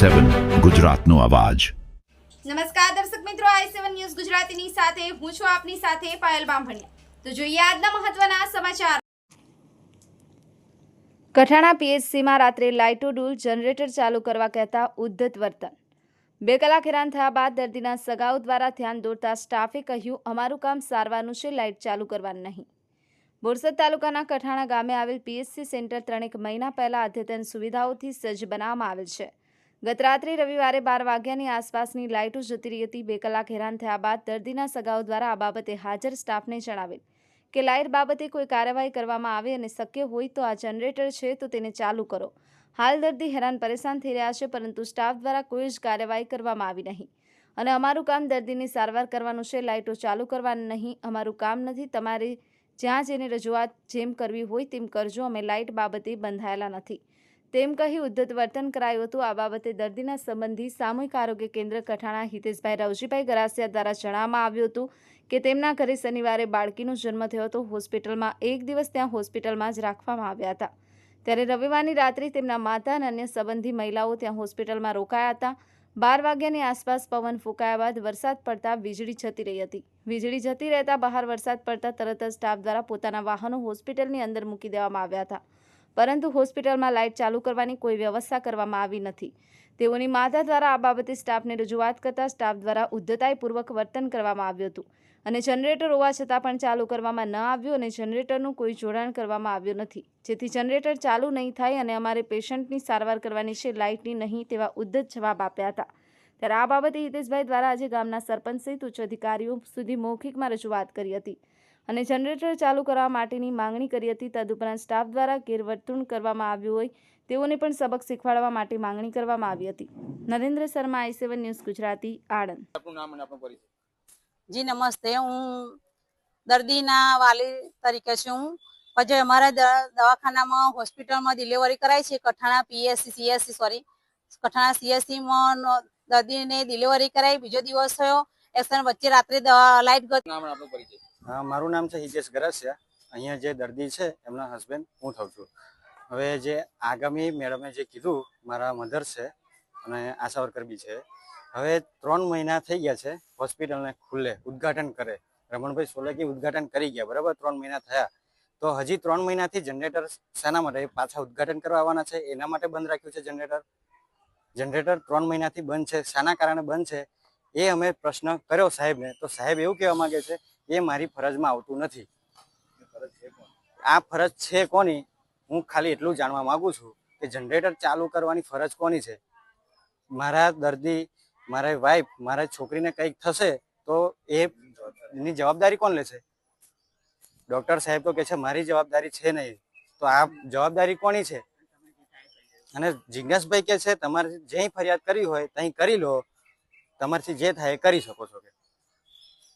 સેવન ગુજરાતનો અવાજ. નમસ્કાર દર્શક મિત્રો આઈ સેવન ન્યૂઝ ગુજરાતીની સાથે હું છું આપની સાથે પાયલ બામભણિયા. તો જોઈએ આજના મહત્વના સમાચાર. કઠાણા પીએચસીમાં રાત્રે લાઇટો ડૂલ જનરેટર ચાલુ કરવા કહેતા ઉદ્ધત વર્તન. બે કલાક હેરાન થયા બાદ દર્દીના સગાઓ દ્વારા ધ્યાન દોરતા સ્ટાફે કહ્યું અમારું કામ સારવારનું છે લાઇટ ચાલુ કરવાનું નહીં. બોરસદ તાલુકાના કઠાણા ગામે આવેલ પીએચસી સેન્ટર ત્રણેક મહિના પહેલા અદ્યતન સુવિધાઓથી સજ્જ બનાવવામાં આવેલ છે. ગત રાત્રે રવિવારે બાર વાગ્યાની આસપાસની લાઇટો જતી રહી હતી. બે કલાક હેરાન થયા બાદ દર્દીના સગાઓ દ્વારા આ બાબતે હાજર સ્ટાફને જણાવેલ કે લાઇટ બાબતે કોઈ કાર્યવાહી કરવામાં આવે અને શક્ય હોય તો આ જનરેટર છે તો તેને ચાલુ કરો. હાલ દર્દી હેરાન પરેશાન થઈ રહ્યા છે, પરંતુ સ્ટાફ દ્વારા કોઈ જ કાર્યવાહી કરવામાં આવી નહીં. અને અમારું કામ દર્દીની સારવાર કરવાનું છે, લાઇટો ચાલુ કરવાનું નહીં. અમારું કામ નથી, તમારે જ્યાં જેને રજૂઆત જેમ કરવી હોય તેમ કરજો. અમે લાઇટ બાબતે બંધાયેલા નથી. તેમ કહી ઉદ્ધત વર્તન કરાયું હતું. આ બાબતે દર્દીના સંબંધી સામૂહિક આરોગ્ય કેન્દ્ર કઠાણા હિતેશભાઈ રવજીભાઈ ગરાસિયા દ્વારા જણાવવામાં આવ્યું હતું કે તેમના ઘરે શનિવારે બાળકીનો જન્મ થયો હતો. હોસ્પિટલમાં એક દિવસ ત્યાં હોસ્પિટલમાં જ રાખવામાં આવ્યા હતા. ત્યારે રવિવારની રાત્રે તેમના માતા અને અન્ય સંબંધી મહિલાઓ ત્યાં હોસ્પિટલમાં રોકાયા હતા. બાર વાગ્યાની આસપાસ પવન ફૂંકાયા બાદ વરસાદ પડતા વીજળી જતી રહી હતી. વીજળી જતી રહેતા બહાર વરસાદ પડતા તરત જ સ્ટાફ દ્વારા પોતાના વાહનો હોસ્પિટલની અંદર મૂકી દેવામાં આવ્યા હતા. પરંતુ હોસ્પિટલમાં લાઇટ ચાલુ કરવાની કોઈ વ્યવસ્થા કરવામાં આવી નથી. તેઓની માતા દ્વારા આ બાબતે સ્ટાફને રજૂઆત કરતા સ્ટાફ દ્વારા ઉદ્ધતાઈપૂર્વક વર્તન કરવામાં આવ્યું હતું અને જનરેટર હોવા છતાં પણ ચાલુ કરવામાં ન આવ્યું અને જનરેટરનું કોઈ જોડાણ કરવામાં આવ્યું નથી. જેથી જનરેટર ચાલુ નહીં થાય અને અમારે પેશન્ટની સારવાર કરવાની છે, લાઇટની નહીં તેવા ઉદ્ધત જવાબ આપ્યા હતા. ત્યારે આ બાબતે હિતેશભાઈ દ્વારા આજે ગામના સરપંચ સહિત ઉચ્ચ અધિકારીઓ સુધી મૌખિકમાં રજૂઆત કરી હતી. અને જનરેટર ચાલુ કરવા માટેની માંગણી કરી હતી. તદુપરાંત સ્ટાફ દ્વારા ગેરવર્તણૂક કરવામાં આવ્યું હોય તેઓને પણ સબક શીખવાડવા માટે માંગણી કરવામાં આવી હતી. Narendra Sharma I seven news Gujarati Anand. આપનું નામ અને આપનો પરિચય. જી નમસ્તે. હું દર્દીના વાલી તરીકે છું પછી અમારા દવાખાનામાં હોસ્પિટલમાં ડિલિવરી કરાય છે. Kathana PSC CSC sorry. Kathana CSC માં દર્દીને ડિલિવરી કરાઈ બીજો દિવસ થયો. એક્સન વચ્ચે રાત્રે દવા લાઇટ ગઈ હા, મારું નામ છે હિતેશ ગરાસિયા. અહીંયા જે દર્દી છે, એમના હસબન્ડ હું થઉં છું. હવે જે આગામી મેડમે જે કીધું, મારા મધર છે અને આશા વર્કર બી છે. હવે ત્રણ મહિના થઈ ગયા છે, હોસ્પિટલને ખુલ્લે ઉદ્ઘાટન કરે. રમણભાઈ સોલંકી ઉદ્ઘાટન કરી ગયા, બરાબર? ત્રણ મહિના થયા. તો હજી ત્રણ મહિનાથી જનરેટર શેના માટે પાછા ઉદ્ઘાટન કરવા આવવાના છે, એના માટે બંધ રાખ્યું છે જનરેટર જનરેટર ત્રણ મહિનાથી બંધ છે, શાના કારણે બંધ છે? એ અમે પ્રશ્ન કર્યો સાહેબને. તો સાહેબ એવું કહેવા માંગે છે એ મારી ફરજમાં આવતું નથી. આ ફરજ છે કોની? હું ખાલી એટલું જાણવા માગુ છું કે જનરેટર ચાલુ કરવાની ફરજ કોની છે? મારા દર્દી, મારા વાઈફ મારા છોકરીને કંઈક થશે તો એની જવાબદારી કોણ લેશે? ડોક્ટર સાહેબ તો કહે છે, મારી જવાબદારી છે નહીં. તો આ જવાબદારી કોની છે? અને જિજ્ઞાસભાઈ કહે છે, તમારે જ્યાં ફરિયાદ કરી હોય ત્યાં કરી લો. તમારથી જે થાય એ કરી શકો છો. કે